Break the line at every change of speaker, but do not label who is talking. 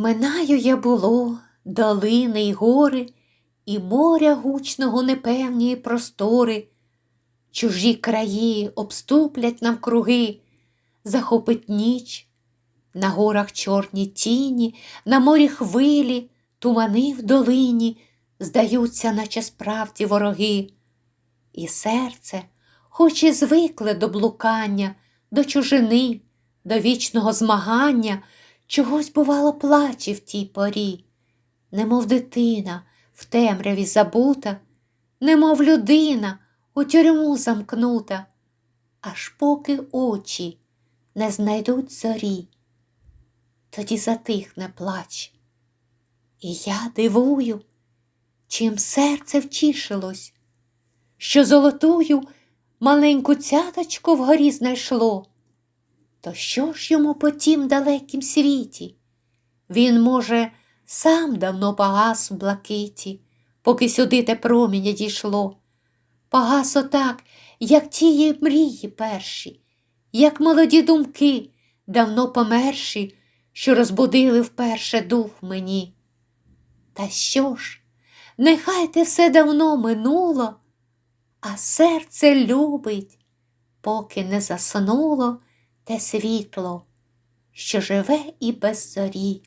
Минаю я було долини й гори, і моря гучного непевні простори, чужі краї обступлять навкруги, захопить ніч, на горах чорні тіні, на морі хвилі, тумани в долині, здаються, наче справді вороги. І серце, хоч і звикле до блукання, до чужини, до вічного змагання, чогось, бувало, плаче в тій порі, немов дитина в темряві забута, немов людина у тюрму замкнута, аж поки очі не знайдуть зорі, тоді затихне плач. І я дивую, чим серце втішилось, що золотую маленьку цяточку вгорі знайшло. То що ж йому по тім далекім світі? Він, може, сам давно погас в блакиті, поки сюди те проміння дійшло. Погас отак, як тії мрії перші, як молоді думки, давно померші, що розбудили вперше дух мені. Та що ж, нехай те все давно минуло, а серце любить, поки не заснуло те світло, що живе і без зорі.